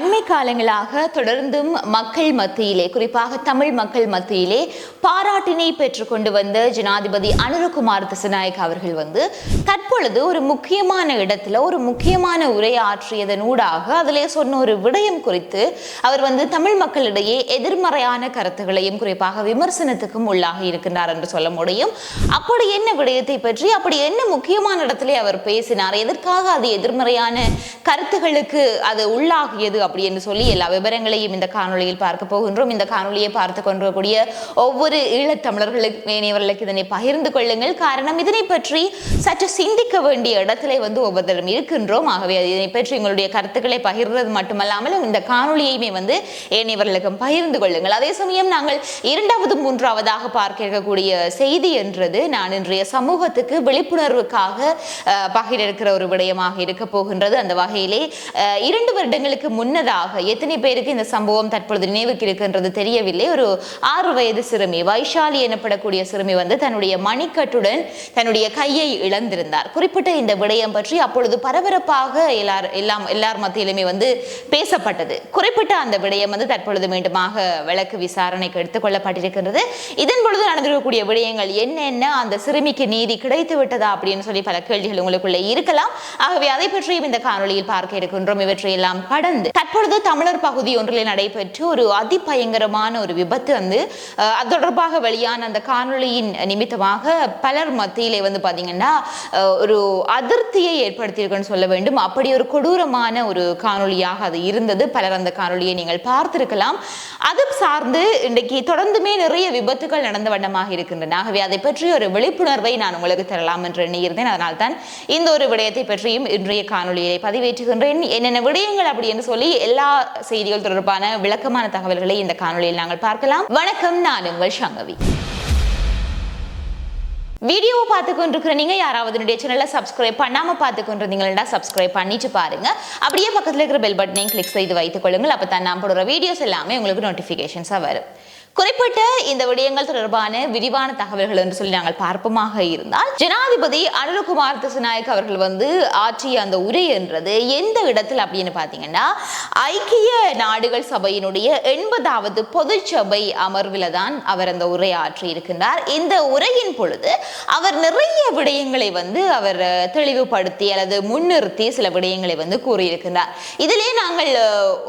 அண்மை காலங்களாக தொடர்ந்தும் மக்கள் மத்தியிலே குறிப்பாக தமிழ் மக்கள் மத்தியிலே பாராட்டினை பெற்றுக்கொண்டு வந்த ஜனாதிபதி அனுரகுமார் திசநாயக் அவர்கள் வந்து தற்பொழுது ஒரு முக்கியமான இடத்துல ஒரு முக்கியமான உரையாற்றியதன் ஊடாக அதிலே சொன்ன ஒரு விடயம் குறித்து அவர் வந்து தமிழ் மக்களிடையே எதிர்மறையான கருத்துகளையும் குறிப்பாக விமர்சனத்துக்கும் உள்ளாகி இருக்கின்றார் என்று சொல்ல முடியும். அப்படி என்ன விடயத்தை பற்றி அப்படி என்ன முக்கியமான இடத்திலே அவர் பேசினார் எதற்காக அது எதிர்மறையான கருத்துகளுக்கு அது உள்ளாகியது அப்படி என்று சொல்லி எல்லா விவரங்களையும் இந்த காணொலியில் பார்க்க போகின்றோம். இந்த காணொலியை பார்த்து கொண்டிருக்கக்கூடிய ஒவ்வொரு ஈழத்தமிழர்களுக்கு மேனியவர்களுக்கு இதனை பகிர்ந்து கொள்ளுங்கள். காரணம் இதனை பற்றி சற்று சிந்திக்க வேண்டிய இடத்திலே வந்து ஒவ்வொருத்தரும் இருக்கின்றோம். ஆகவே இதனை பற்றி உங்களுடைய கருத்துக்களை பகிர்றது மட்டுமல்லாமல் இந்த காணொலியையுமே வந்து ஏனையவர்களுக்கும் பகிர்ந்து கொள்ளுங்கள். அதே சமயம் நாங்கள் இரண்டாவது மூன்றாவதாக பார்க்க இருக்கக்கூடிய செய்தி என்றது நான் இன்றைய சமூகத்துக்கு விழிப்புணர்வுக்காக அஹ், பகிர இருக்கிற ஒரு விடயமாக இருக்க போகின்றது. அந்த வகையிலே இரண்டு வருடங்களுக்கு முன் முன்னதாக எத்தனை பேருக்கு இந்த சம்பவம் தற்பொழுது நினைவுக்கு இருக்குன்றது தெரியவில்லை. ஒரு ஆறு வயது சிறுமி வைஷாலி எனப்படக்கூடிய சிறுமி வந்து தன்னுடைய மணிக்கட்டுடன் தன்னுடைய கையை இழந்திருந்தார். குறிப்பிட்ட இந்த விடயம் பற்றி அப்பொழுது பரபரப்பாக எல்லார் எல்லாம் எல்லார் மத்தியிலுமே வந்து பேசப்பட்டது. குறிப்பிட்ட அந்த விடயம் வந்து தற்பொழுது மீண்டுமாக வழக்கு விசாரணைக்கு எடுத்துக் கொள்ளப்பட்டிருக்கின்றது. இதன் பொழுது நடந்திருக்கக்கூடிய விடயங்கள் என்னென்ன அந்த சிறுமிக்கு நீதி கிடைத்து விட்டதா அப்படின்னு சொல்லி பல கேள்விகள் உங்களுக்குள்ளே இருக்கலாம். ஆகவே அதை பற்றியும் இந்த காணொலியில் பார்க்க இருக்கின்றோம். இவற்றையெல்லாம் கடந்து தற்பொழுது தமிழர் பகுதி ஒன்றில் நடைபெற்று ஒரு அதிபயங்கரமான ஒரு விபத்து வந்து அது தொடர்பாக வெளியான அந்த காணொளியின் நிமித்தமாக பலர் மத்தியிலே வந்து பார்த்தீங்கன்னா ஒரு அதிருப்தியை ஏற்படுத்தியிருக்குன்னு சொல்ல வேண்டும். அப்படி ஒரு கொடூரமான ஒரு காணொளியாக அது இருந்தது. பலர் அந்த காணொலியை நீங்கள் பார்த்திருக்கலாம். அது சார்ந்து இன்றைக்கு தொடர்ந்துமே நிறைய விபத்துகள் நடந்த வண்ணமாக இருக்கின்றன. ஆகவே அதை பற்றி ஒரு விழிப்புணர்வை நான் உங்களுக்கு தரலாம் என்று எண்ணியிருந்தேன். அதனால் தான் இந்த ஒரு விடயத்தை பற்றியும் இன்றைய காணொளியை பதிவேற்றுகின்றேன். என்னென்ன விடயங்கள் அப்படி என்று சொல்லி எல்லா செய்திகள் தொடர்பான விளக்கமான தகவல்களை இந்த காணொளியில் நாங்கள் பார்க்கலாம். வணக்கம் நான் உங்கள் சங்கவி வீடியோவை பார்த்து கொண்டிருக்கிற நீங்க யாராவது என்னுடைய சேனலை சப்ஸ்கிரைப் பண்ணாம பார்த்து கொண்டிருந்தீங்களா சப்ஸ்கிரைப் பண்ணிட்டு பாருங்க. அப்படியே பக்கத்துல இருக்கிற பெல் பட்டனையும் கிளிக் செய்து வைத்துக் கொள்ளுங்கள். அப்போ தான் நான் போடுற வீடியோஸ் எல்லாமே உங்களுக்கு நோட்டிஃபிகேஷன்ஸாக வரும். குறிப்பிட்ட இந்த விடயங்கள் தொடர்பான விரிவான தகவல்கள் என்று சொல்லி நாங்கள் பார்ப்போமாக இருந்தால் ஜனாதிபதி அனுரகுமார் திசுநாயக் அவர்கள் வந்து ஆற்றிய அந்த உரை என்றது எந்த இடத்தில் அப்படின்னு பார்த்தீங்கன்னா ஐக்கிய நாடுகள் சபையினுடைய எண்பதாவது பொதுச்சபை அமர்வில் தான் அவர் அந்த உரை ஆற்றி இருக்கின்றார். இந்த உரையின் பொழுது அவர் நிறைய விடயங்களை வந்து அவர் தெளிவுபடுத்தி அல்லது முன்னிறுத்தி சில விடயங்களை வந்து கூறியிருக்கின்றார். இதிலே நாங்கள்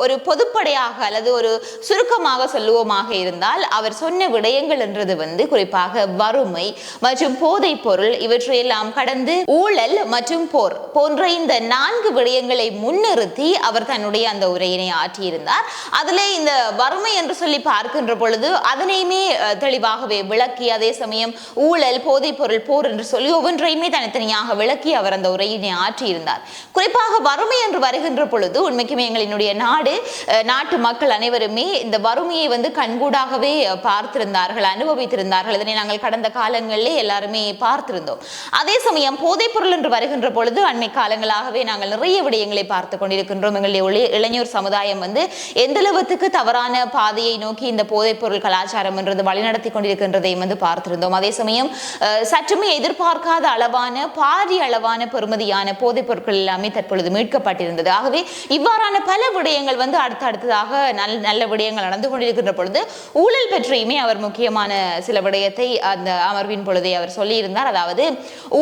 ஒரு பொதுப்படையாக அல்லது ஒரு சுருக்கமாக சொல்லுவோமாக இருந்தால் அவர் சொன்ன விடயங்கள் என்றது வந்து குறிப்பாக வறுமை மற்றும் போதைப் பொருள் இவற்றையெல்லாம் கடந்து ஊழல் மற்றும் போர் போன்ற இந்த நான்கு விடயங்களை முன்னிறுத்தி அவர் தன்னுடைய அந்த உரையினை ஆற்றியிருந்தார். அதிலே இந்த வறுமை என்று சொல்லி பார்க்கின்ற பொழுது அதனையுமே தெளிவாகவே விளக்கி அதே சமயம் ஊழல் போதைப் பொருள் போர் என்று சொல்லி ஒவ்வொன்றையுமே தனித்தனியாக விளக்கி அவர் அந்த உரையினை ஆற்றியிருந்தார். குறிப்பாக வறுமை என்று வருகின்ற பொழுது உண்மைக்குமே எங்களினுடைய நாடு நாட்டு மக்கள் அனைவருமே இந்த வறுமையை வந்து கண்கூடாக நன்றாகவே பார்த்திருந்தார்கள் அனுபவித்திருந்தார்கள். இதனை நாங்கள் கடந்த காலங்களிலே எல்லாருமே பார்த்திருந்தோம். அதே சமயம் போதைப் பொருள் என்று வருகின்ற பொழுது அண்மை காலங்களாகவே நாங்கள் நிறைய விடயங்களை பார்த்து கொண்டிருக்கின்றோம். எங்களுடைய இளைஞர் சமுதாயம் வந்து எந்த அளவுக்கு தவறான பாதையை நோக்கி இந்த போதைப் பொருள் கலாச்சாரம் என்றது வழிநடத்தி கொண்டிருக்கின்றதையும் வந்து பார்த்திருந்தோம். அதே சமயம் சற்றுமே எதிர்பார்க்காத அளவான பாரிய அளவான பெறுமதியான போதைப் பொருட்கள் எல்லாமே தற்பொழுது மீட்கப்பட்டிருந்தது. ஆகவே இவ்வாறான பல விடயங்கள் வந்து அடுத்து அடுத்ததாக நல்ல நல்ல விடயங்கள் நடந்து கொண்டிருக்கின்ற பொழுது ஊழல் பற்றியுமே அவர் முக்கியமான சில விடயத்தை அந்த அமர்வின் பொழுதே அவர் சொல்லியிருந்தார். அதாவது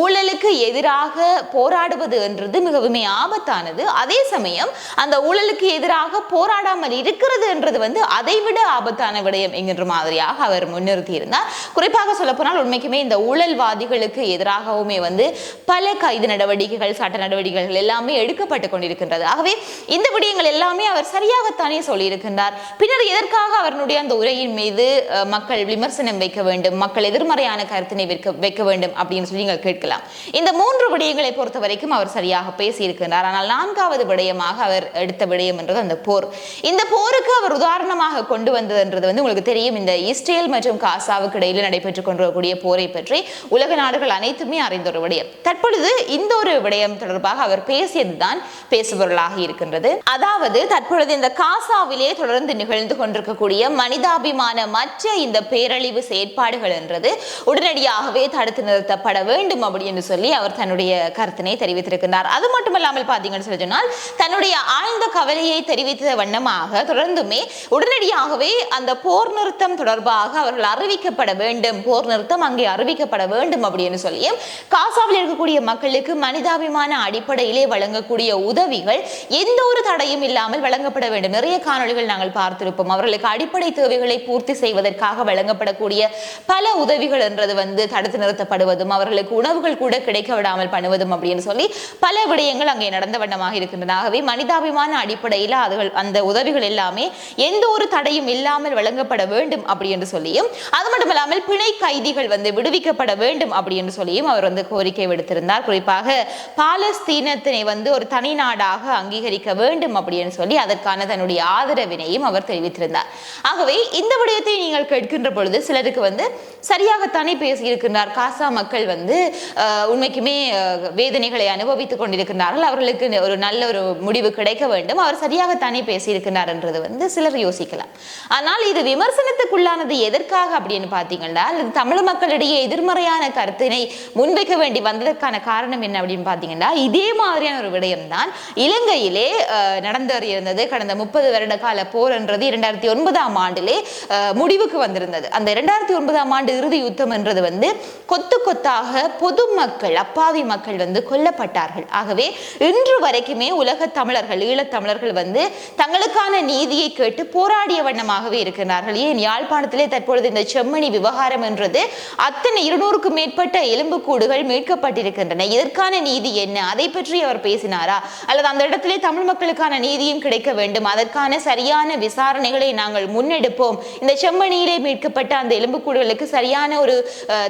ஊழலுக்கு எதிராக போராடுவது என்றது மிகவுமே ஆபத்தானது. அதே சமயம் அந்த ஊழலுக்கு எதிராக போராடாமல் இருக்கிறது என்றது வந்து அதைவிட ஆபத்தான விடயம் என்கின்ற மாதிரியாக அவர் முன்னிறுத்தி இருந்தார் குறிப்பாக சொல்லப்போனால் உண்மைக்குமே இந்த ஊழல்வாதிகளுக்கு எதிராகவுமே வந்து பல கைது நடவடிக்கைகள் சட்ட நடவடிக்கைகள் எல்லாமே எடுக்கப்பட்டு கொண்டிருக்கின்றது. ஆகவே இந்த விடயங்கள் எல்லாமே அவர் சரியாகத்தானே சொல்லியிருக்கின்றார். பின்னர் எதற்காக அவருடைய அந்த உரையின் மீது மக்கள் விமர்சனம் வைக்க வேண்டும் மக்கள் எதிர்மறையான கருத்தினை வைக்க வேண்டும் அப்படின்னு சொல்லி நீங்கள் கேட்கலாம். இந்த மூன்று விடயங்களை பொறுத்த வரைக்கும் அவர் சரியாக பேசியிருக்கிறார் ஆனால் நான்காவது விடயமாக அவர் எடுத்த விடயம் என்றது அந்த போர். இந்த போருக்கு அவர் உதாரணமாக கொண்டு வந்ததுன்றது வந்து உங்களுக்கு தெரியும். இந்த இஸ்ரேல் மற்றும் காசாவுக்கு இடையில் நடைபெற்றுக் கொண்டிருக்கக்கூடிய போரை பற்றி உலக நாடுகள் அனைத்துமே அறிந்த ஒரு விடயம். தற்பொழுது இந்த ஒரு விடயம் தொடர்பாக அவர் பேசியதுதான் பேசுபொருளாக இருக்கின்றது. அதாவது தற்பொழுது இந்த காசாவிலே தொடர்ந்து நிகழ்ந்து கொண்டிருக்கக்கூடிய மனிதாபிமான தொடர்பான மற்ற இந்த பேரழிவு செயற்பாடுகள் என்றது உடனடியாகவே தடுத்து நிறுத்தப்பட வேண்டும் அப்படின்னு சொல்லி அவர் தன்னுடைய கருத்தினை தெரிவித்திருக்கிறார் அது மட்டுமல்லாமல் பார்த்தீங்கன்னு சொல்லி சொன்னால் தன்னுடைய ஆழ்ந்த கவலையை தெரிவித்த வண்ணமாக தொடர்ந்துமே உடனடியாகவே அந்த போர் நிறுத்தம் தொடர்பாக அவர்கள் அறிவிக்கப்பட வேண்டும் போர் நிறுத்தம் அங்கே அறிவிக்கப்பட வேண்டும் அப்படின்னு சொல்லியும் காசாவில் இருக்கக்கூடிய மக்களுக்கு மனிதாபிமான அடிப்படையிலே வழங்கக்கூடிய உதவிகள் எந்த ஒரு தடையும் இல்லாமல் வழங்கப்பட வேண்டும். நிறைய காணொளிகள் நாங்கள் பார்த்திருப்போம். அவர்களுக்கு அடிப்படை தேவைகளை பூர்த்தி பூர்த்தி செய்வதற்காக வழங்கப்படக்கூடிய பல உதவிகள் என்றது வந்து தடுத்து நிறுத்தப்படுவதும் அவர்களுக்கு உணவுகள் கூட கிடைக்க விடாமல் பண்ணுவதும் அப்படின்னு சொல்லி பல விடயங்கள் அங்கே நடந்த வண்ணமாக இருக்கின்றன. ஆகவே மனிதாபிமான அடிப்படையில் அதுகள் அந்த உதவிகள் எல்லாமே எந்த ஒரு தடையும் இல்லாமல் வழங்கப்பட வேண்டும் அப்படி என்று சொல்லியும் அது மட்டும் இல்லாமல் பிணை கைதிகள் வந்து விடுவிக்கப்பட வேண்டும் அப்படி என்று சொல்லியும் அவர் வந்து கோரிக்கை விடுத்திருந்தார். குறிப்பாக பாலஸ்தீனத்தினை வந்து ஒரு தனி நாடாக அங்கீகரிக்க வேண்டும் அப்படின்னு சொல்லி அதற்கான தன்னுடைய ஆதரவினையும் அவர் தெரிவித்திருந்தார். ஆகவே இந்த விடயத்தை நீங்கள் கேட்கின்ற பொழுது சிலருக்கு வந்து சரியாகத்தானே பேசியிருக்கின்றார். காசா மக்கள் வந்து உண்மைக்குமே வேதனைகளை அனுபவித்துக் கொண்டிருக்கின்றார்கள். அவர்களுக்கு ஒரு நல்ல ஒரு முடிவு கிடைக்க வேண்டும். அவர் சரியாகத்தானே பேசியிருக்கிறார் என்றது வந்து சிலர் யோசிக்கலாம். ஆனால் இது விமர்சனத்துக்குள்ளானது எதற்காக அப்படின்னு பார்த்தீங்கன்னா தமிழ் மக்களிடையே எதிர்மறையான கருத்தினை முன்வைக்க வேண்டி வந்ததற்கான காரணம் என்ன அப்படின்னு பார்த்தீங்கன்னா இதே மாதிரியான ஒரு விடயம்தான் இலங்கையிலே நடந்து இருந்தது கடந்த முப்பது வருட கால போர் என்றது இரண்டாயிரத்தி ஒன்பதாம் ஆண்டிலே முடிவுக்கு வந்திருந்தது. அந்த இரண்டாயிரத்தி ஒன்பதாம் ஆண்டு இறுதி யுத்தம் என்றது வந்து கொத்து கொத்தாக பொதுமக்கள் அப்பாவி மக்கள் வந்து கொல்லப்பட்டார்கள். ஆகவே இன்று வரைக்குமே உலக தமிழர்கள் ஈழத்தமிழர்கள் வந்து தங்களுக்கான நீதியை கேட்டு போராடிய வண்ணமாகவே இருக்கிறார்கள் ஏன்? யாழ்ப்பாணத்திலே தற்பொழுது இந்த செம்மணி விவகாரம் என்றது அத்தனை இருநூறுக்கும் மேற்பட்ட எலும்புக்கூடுகள் மீட்கப்பட்டிருக்கின்றன. இதற்கான நீதி என்ன? அதை பற்றி அவர் பேசினாரா? அல்லது அந்த இடத்திலே தமிழ் மக்களுக்கான நீதியும் கிடைக்க வேண்டும்? அதற்கான சரியான விசாரணைகளை நாங்கள் முன்னெடுப்போம் இந்த செம்மணியிலே மீட்கப்பட்ட அந்த எலும்புக்கூடுகளுக்கு சரியான ஒரு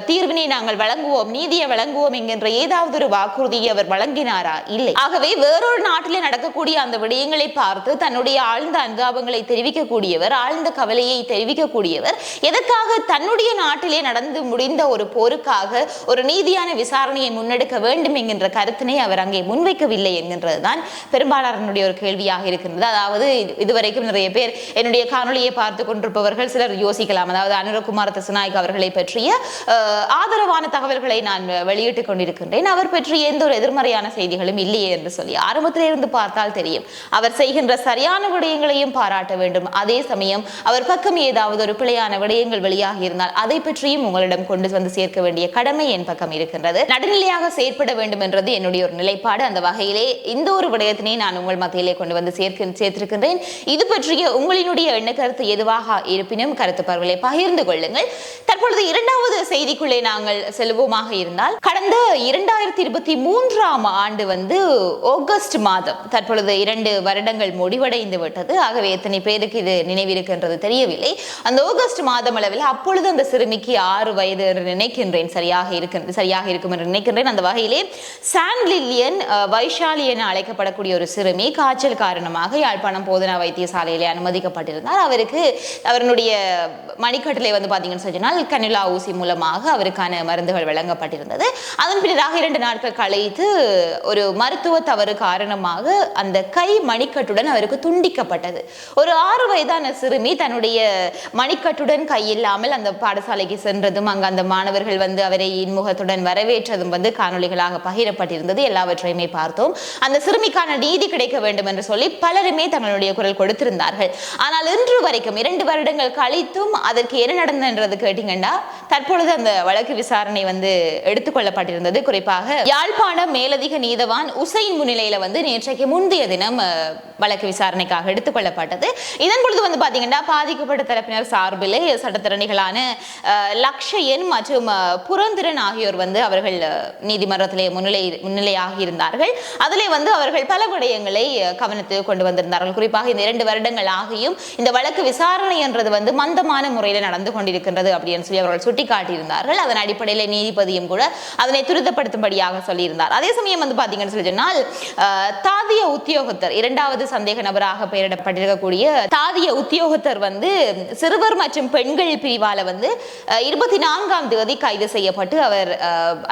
தீர்வினை நாங்கள் வழங்குவோம் நீதியை வழங்குவோம் என்கின்ற ஏதாவது ஒரு வாக்குறுதியை அவர் வழங்கினாரா? இல்லை. ஆகவே வேறொரு நாட்டிலே நடக்கக்கூடிய அந்த விடயங்களை பார்த்து தன்னுடைய ஆழ்ந்த அனுதாபங்களை தெரிவிக்கக்கூடியவர் ஆழ்ந்த கவலையை தெரிவிக்கக்கூடியவர் எதற்காக தன்னுடைய நாட்டிலே நடந்து முடிந்த ஒரு போருக்காக ஒரு நீதியான விசாரணையை முன்னெடுக்க வேண்டும் என்கின்ற கருத்தினை அவர் அங்கே முன்வைக்கவில்லை என்கின்றதுதான் பெரும்பாலானருடைய ஒரு கேள்வியாக இருக்கின்றது. அதாவது இதுவரைக்கும் நிறைய பேர் என்னுடைய காணொலியை பார்த்து கொண்டிருப்பவர்கள் சிலர் யோசிக்கலாம். அதாவது அனுரகுமார் தசநாயக் அவர்களை பற்றிய ஆதரவான தகவல்களை நான் வெளியிட்டுக் கொண்டிருக்கின்றேன். அவர் பற்றிய எந்த ஒரு எதிர்மறையான செய்திகளும் இல்லையே என்று சொல்லி ஆரம்பத்தில் இருந்து பார்த்தால் தெரியும். அவர் செய்கின்ற சரியான விடயங்களையும் பாராட்ட வேண்டும். அதே சமயம் அவர் பக்கம் ஏதாவது ஒரு பிழையான விடயங்கள் வெளியாகி இருந்தால் அதை பற்றியும் உங்களிடம் கொண்டு வந்து சேர்க்க வேண்டிய கடமை என் பக்கம் இருக்கின்றது. நடுநிலையாக செயற்பட வேண்டும் என்றது என்னுடைய ஒரு நிலைப்பாடு. அந்த வகையிலே இந்த ஒரு விடயத்தினை நான் உங்கள் மத்தியிலே கொண்டு வந்து சேர்க்க சேர்த்திருக்கின்றேன். இது பற்றிய உங்களினுடைய எண்ண கருத்து எதுவாக இருப்பினும் கருத்து பரவலை பகிர்ந்து கொள்ளுங்கள். தற்பொழுது இரண்டாவது செய்திக்குள்ளே நாங்கள் செல்வோமாக இருந்தால் கடந்த இரண்டாயிரத்தி இருபத்தி மூன்றாம் ஆண்டு வந்து ஆகஸ்ட் மாதம் தற்பொழுது இரண்டு வருடங்கள் முடிவடைந்து விட்டது ஆகவே எத்தனை பேருக்கு இது நினைவிருக்கின்றது தெரியவில்லை. அந்த ஆகஸ்ட் மாதம் அளவில் அப்பொழுது அந்த சிறுமிக்கு ஆறு வயது என்று நினைக்கின்றேன். சரியாக இருக்கின்றது சரியாக இருக்கும் என்று நினைக்கின்றேன். அந்த வகையிலே சான் லில்லியன் வைஷாலி என அழைக்கப்படக்கூடிய ஒரு சிறுமி காய்ச்சல் காரணமாக யாழ்ப்பாணம் போதனா வைத்தியசாலையிலே அனுமதிக்கப்பட்டிருந்தார். அவருக்கு அவருடைய மணிக்கட்டிலே வந்து பார்த்தீங்கன்னு சொன்னால் கனிலா ஊசி மூலமாக அவருக்கான மருந்துகள் வழங்கப்பட்டிருந்தது. அதன் பின்னராக இரண்டு நாட்கள் கழித்து ஒரு மருத்துவ தவறு காரணமாக அந்த கை மணிக்கட்டுடன் அவருக்கு துண்டிக்கப்பட்டது. ஒரு ஆறு வயதான சிறுமி தன்னுடைய மணிக்கட்டுடன் கை இல்லாமல் அந்த பாடசாலைக்கு சென்றதும் அங்கு அந்த மாணவர்கள் வந்து அவரை இன்முகத்துடன் வரவேற்றதும் வந்து காணொலிகளாக பகிரப்பட்டிருந்தது. எல்லாவற்றையுமே பார்த்தோம். அந்த சிறுமிக்கான நீதி கிடைக்க வேண்டும் என்று சொல்லி பலருமே தங்களுடைய குரல் கொடுத்திருந்தார்கள். ஆனால் இன்று வரைக்கும் இரண்டு வருடங்கள் கழித்தும் அதற்கு என்ன நடந்தது என்றது கேட்டீங்கன்னா தற்பொழுது அந்த வழக்கு விசாரணை வந்து எடுத்துக்கொள்ளப்பட்டிருந்தது. குறிப்பாக யாழ்ப்பாணம் மேலதிக நீதவான் உசைன் முன்னிலையில வந்து நேற்றைக்கு முந்தைய தினம் வழக்கு விசாரணைக்காக எடுத்துக்கொள்ளப்பட்டது. இதன் பொழுது வந்து பாத்தீங்கன்னா பாதிக்கப்பட்ட தரப்பினர் சார்பிலே சட்டத்திறனிகளான லக்ஷயன் மற்றும் புரந்திரன் ஆகியோர் வந்து அவர்கள் நீதிமன்றத்திலே முன்னிலை முன்னிலையாக இருந்தார்கள் அதிலே வந்து அவர்கள் பல விடயங்களை அஹ், கொண்டு வந்திருந்தார்கள். குறிப்பாக இந்த இரண்டு வருடங்கள் ஆகியும் இந்த வழக்கு விசாரணை என்றது வந்து மந்தமான முறையில் நடந்து கொண்டிருக்கின்றது அப்படின்னு சொல்லி அவர்கள் சுட்டிக்காட்டியிருந்தார்கள் அதன் அடிப்படையில் நீதிபதியும் கூட அதனை துரிதப்படுத்தும்படியாக சொல்லியிருந்தார். அதே சமயம் வந்து பார்த்தீங்கன்னு சொல்லி சொன்னால் தாதிய உத்தியோகத்தர் இரண்டாவது சந்தேக நபராக பெயரிடப்பட்டிருக்கக்கூடிய தாதிய உத்தியோகத்தர் வந்து சிறுவர் மற்றும் பெண்கள் பிரிவால வந்து இருபத்தி நான்காம் தேதி கைது செய்யப்பட்டு அவர்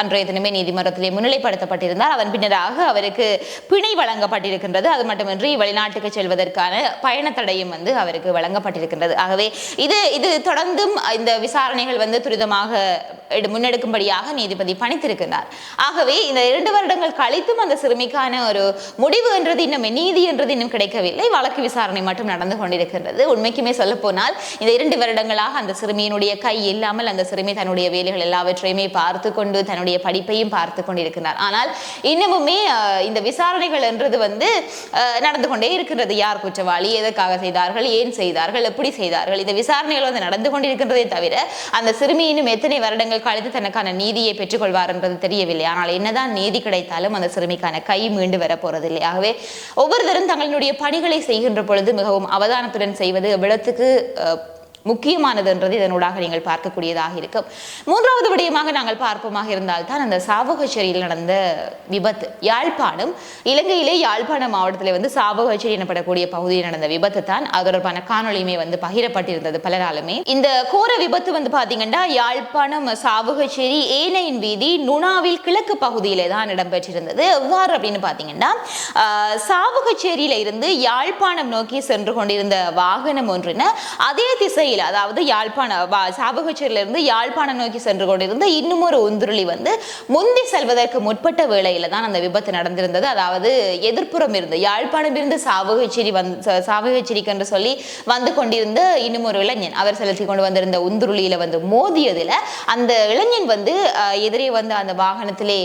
அன்றைய தினமே நீதிமன்றத்திலே முன்னிலைப்படுத்தப்பட்டிருந்தார். அதன் பின்னராக அவருக்கு பிணை வழங்கப்பட்டிருக்கின்றது. அது மட்டுமின்றி வெளிநாட்டுக்கு செல்வதற்கான பயண தடையும் வந்து அவருக்கு வழங்கப்பட்டிருக்கின்றது. ஆகவே இது இது தொடர்ந்தும் இந்த விசாரணைகள் வந்து துரிதமாக her முன்னெடுக்கும்படியாக நீதிபதி பணித்திருக்கிறார் ஆகவே இந்த இரண்டு வருடங்கள் கழித்தும் அந்த சிறுமிக்கான ஒரு முடிவு என்றது இன்னும் நீதி என்றது இன்னும் கிடைக்கவில்லை. வழக்கு விசாரணை மட்டும் நடந்து கொண்டிருக்கின்றது. உண்மைக்குமே சொல்ல போனால் இந்த இரண்டு வருடங்களாக அந்த சிறுமியினுடைய கை இல்லாமல் அந்த சிறுமி தன்னுடைய வேலைகள் எல்லாவற்றையுமே பார்த்து கொண்டு தன்னுடைய படிப்பையும் பார்த்து கொண்டிருக்கிறார் ஆனால் இன்னமுமே இந்த விசாரணைகள் என்றது வந்து நடந்து கொண்டே இருக்கின்றது. யார் குற்றவாளி எதற்காக செய்தார்கள் ஏன் செய்தார்கள் எப்படி செய்தார்கள் இந்த விசாரணைகள் வந்து நடந்து கொண்டிருக்கின்றதே தவிர அந்த சிறுமி இன்னும் எத்தனை வருடங்கள் கழித்து தனக்கான நீதியை பெற்றுக்கொள்வார் என்றது தெரியவில்லை. ஆனால் என்னதான் நீதி கிடைத்தாலும் அந்த சிறுமிக்கான கை மீண்டு வர போறதில்லை ஆகவே ஒவ்வொருவரும் தங்களுடைய பணிகளை செய்கின்ற பொழுது மிகவும் அவதானத்துடன் செய்வது எவ்வளத்துக்கு முக்கியமானதுன்றது இதனூடாக நீங்கள் பார்க்கக்கூடியதாக இருக்கும். மூன்றாவது விடயமாக நாங்கள் பார்ப்போமாக இருந்தால் தான் அந்த சாவகச்சேரியில் நடந்த விபத்து. யாழ்ப்பாணம் இலங்கையிலே யாழ்ப்பாணம் மாவட்டத்தில் வந்து சாவகச்சேரி எனப்படக்கூடிய பகுதியில் நடந்த விபத்து தான். அது தொடர்பான காணொலியுமே வந்து பகிரப்பட்டிருந்தது பலராலுமே. இந்த கோர விபத்து வந்து பாத்தீங்கன்னா யாழ்ப்பாணம் சாவகச்சேரி ஏனையின் வீதி நுணாவில் கிழக்கு பகுதியிலே தான் இடம்பெற்றிருந்தது. எவ்வாறு அப்படின்னு பார்த்தீங்கன்னா ஆஹ், சாவகச்சேரியில இருந்து யாழ்ப்பாணம் நோக்கி சென்று கொண்டிருந்த வாகனம் ஒன்றின அதே திசையில் அதாவது யாழ்ப்பாண வா- யாழ்ப்பாணம் நோக்கி சென்று கொண்டிருந்த இன்னும் ஒரு உந்துருளி வந்து முந்தி செல்வதற்கு முற்பட்ட வேளையில தான் அந்த விபத்து நடந்திருந்தது. அதாவது எதிர்ப்புறம் இருந்து யாழ்ப்பாணம் இருந்து சாவகச்சேரி வந்து சாவகச்சேரிக்கு என்று சொல்லி வந்து கொண்டிருந்த இன்னும் ஒரு இளைஞன் அவர் செலுத்தி கொண்டு வந்திருந்த உந்துருளியில வந்து மோதியதுல அந்த இளைஞன் வந்து எதிரே வந்து அந்த வாகனத்திலே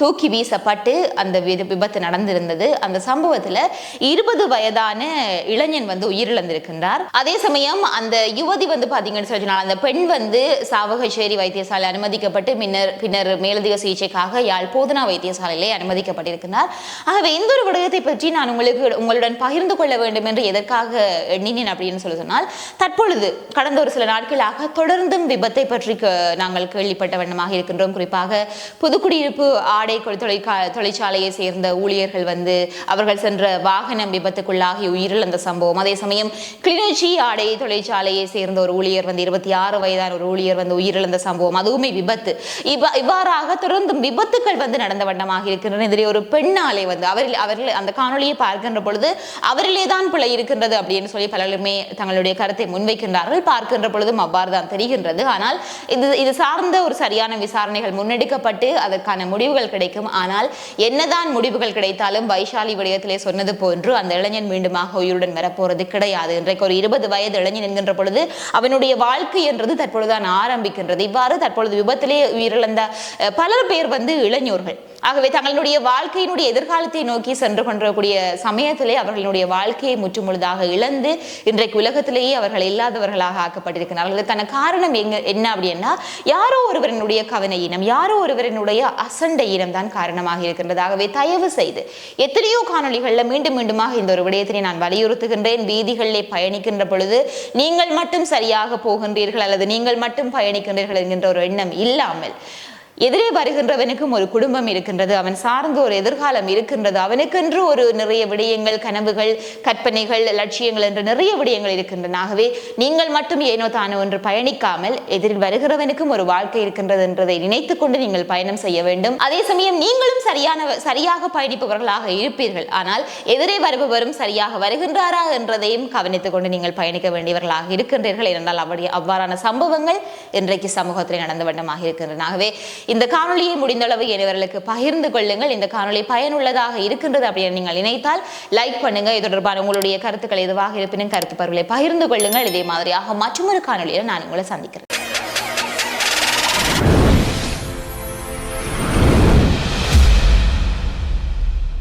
தூக்கி வீசப்பட்டு அந்த விபத்து நடந்திருந்தது. அந்த சம்பவத்துல இருபது வயதான இளைஞன் வந்து உயிரிழந்திருக்கின்றார். அதே சமயம் அந்த யுவதி வந்து பாத்தீங்கன்னு சொல்லி அந்த பெண் வந்து சாவகச்சேரி வைத்தியசாலை அனுமதிக்கப்பட்டு பின்னர் பின்னர் மேலதிக சிகிச்சைக்காக யாழ் போதனா வைத்தியசாலையிலே அனுமதிக்கப்பட்டிருக்கிறார் ஆகவே இந்த ஒரு விடயத்தை பற்றி நான் உங்களுக்கு உங்களுடன் பகிர்ந்து கொள்ள வேண்டும் என்று எதற்காக எண்ணினேன் அப்படின்னு சொல்லி சொன்னால் தற்பொழுது கடந்த ஒரு சில நாட்களாக தொடர்ந்தும் விபத்தை பற்றி நாங்கள் கேள்விப்பட்ட வண்ணமாக இருக்கின்றோம். குறிப்பாக புதுக்குடியிருப்பு ஆடை கொ- தொழிற்சாலையை சேர்ந்த ஊழியர்கள் வந்து அவர்கள் சென்ற வாகனம் விபத்துக்குள்ளாகி உயிரிழந்த சம்பவம். அதே சமயம் கிளிநொச்சி ஆடை தொழிற்சாலையை சேர்ந்த ஒரு ஊழியர் வந்து இருபத்தி ஆறு வயதான ஒரு ஊழியர் வந்து உயிரிழந்த சம்பவம். அதுவுமே விபத்து. இவ்வா இவ்வாறாக தொடர்ந்தும் விபத்துக்கள் வந்து நடந்த வண்ணமாக இருக்கின்றன. இதிலே ஒரு பெண்ணாலே வந்து அவரில் அவர்கள் அந்த காணொளியை பார்க்கின்ற பொழுது அவரிலே தான் பிழை இருக்கின்றது அப்படின்னு சொல்லி பலருமே தங்களுடைய கருத்தை முன்வைக்கின்றார்கள். பார்க்கின்ற பொழுதும் அவ்வாறு தான் தெரிகின்றது. ஆனால் இது இது சார்ந்த ஒரு சரியான விசாரணைகள் முன்னெடுக்கப்பட்டு அதற்கான முடிவுகள் கிடைக்கும். ஆனால் என்னதான் முடிவுகள் கிடைத்தாலும் வைஷாலி விடயத்திலே சொன்னது போன்று அந்த இளைஞன் மீண்டுமாக உயிருடன் வரப்போறது கிடையாது. இன்றைக்கு ஒரு இருபது வயது இளைஞன் என்கின்ற பொழுது அவனுடைய வாழ்க்கை என்றது தற்பொழுதுதான் ஆரம்பிக்கின்றது. இவ்வாறு தற்பொழுது விபத்திலே உயிரிழந்த பலர் பேர் வந்து இளைஞர்கள். ஆகவே தங்களுடைய வாழ்க்கையினுடைய எதிர்காலத்தை நோக்கி சென்று கொண்டிருக்கக்கூடிய சமயத்திலே அவர்களுடைய வாழ்க்கையை முற்றுமுழுதாக இழந்து இன்றைக்கு உலகத்திலேயே அவர்கள் இல்லாதவர்களாக ஆக்கப்பட்டிருக்கிறார்கள். இதற்கான காரணம் எங்க என்ன அப்படின்னா யாரோ ஒருவரினுடைய கவனையினம் யாரோ யாரோ ஒருவரினுடைய அசண்டை இனம் தான் காரணமாக இருக்கின்றதாகவே தயவு செய்து எத்தனையோ காணொலிகளில் மீண்டும் மீண்டுமாக இந்த ஒரு விடயத்தினை நான் வலியுறுத்துகின்றேன். வீதிகளிலே பயணிக்கின்ற பொழுது நீங்கள் மட்டும் சரியாக போகின்றீர்கள் அல்லது நீங்கள் மட்டும் பயணிக்கின்றீர்கள் என்கின்ற ஒரு எண்ணம் இல்லாமல் எதிரே வருகின்றவனுக்கும் ஒரு குடும்பம் இருக்கின்றது. அவன் சார்ந்த ஒரு எதிர்காலம் இருக்கின்றது. அவனுக்கென்று ஒரு நிறைய விடயங்கள் கனவுகள் கற்பனைகள் லட்சியங்கள் என்று நிறைய விடயங்கள் இருக்கின்றன. ஆகவே நீங்கள் மட்டும் ஏனோ தானோ ஒன்று பயணிக்காமல் எதிரில் வருகிறவனுக்கும் ஒரு வாழ்க்கை இருக்கின்றது என்றதை நினைத்துக் கொண்டு நீங்கள் பயணம் செய்ய வேண்டும். அதே சமயம் நீங்களும் சரியான சரியாக பயணிப்பவர்களாக இருப்பீர்கள். ஆனால் எதிரே வருபவரும் சரியாக வருகின்றாரா என்றதையும் கவனித்துக் கொண்டு நீங்கள் பயணிக்க வேண்டியவர்களாக இருக்கின்றீர்கள். என்றால் அவருடைய அவ்வாறான சம்பவங்கள் இன்றைக்கு சமூகத்தில் நடந்த வண்ணமாக இருக்கின்றன. ஆகவே இந்த காணொலியை முடிந்தளவு இனிவர்களுக்கு பகிர்ந்து கொள்ளுங்கள். இந்த காணொலி பயனுள்ளதாக இருக்கின்றது அப்படின்னு நீங்கள் நினைத்தால் லைக் பண்ணுங்க. இது தொடர்பான உங்களுடைய கருத்துக்கள் எதுவாக இருப்பினும் கருத்து பருவலை பகிர்ந்து கொள்ளுங்கள். இதே மாதிரியாக மற்றொரு காணொலியில் நான் உங்களை சந்திக்கிறேன்.